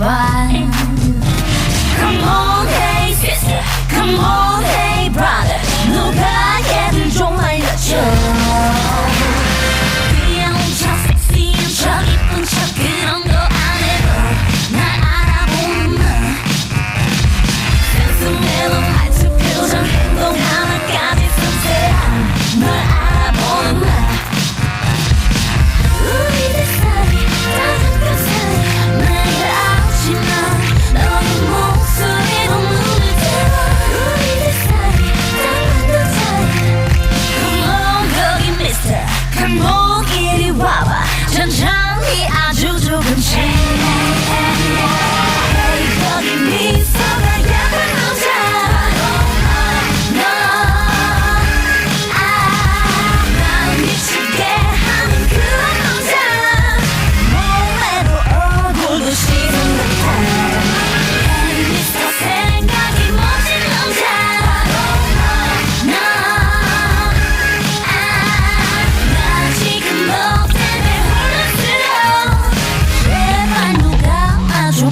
combine. Come on, hey sister, come on.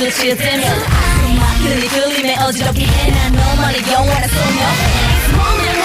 수치에 뜨면 그리 그림에 어지럽게 해난 너만의 영원한 소녀.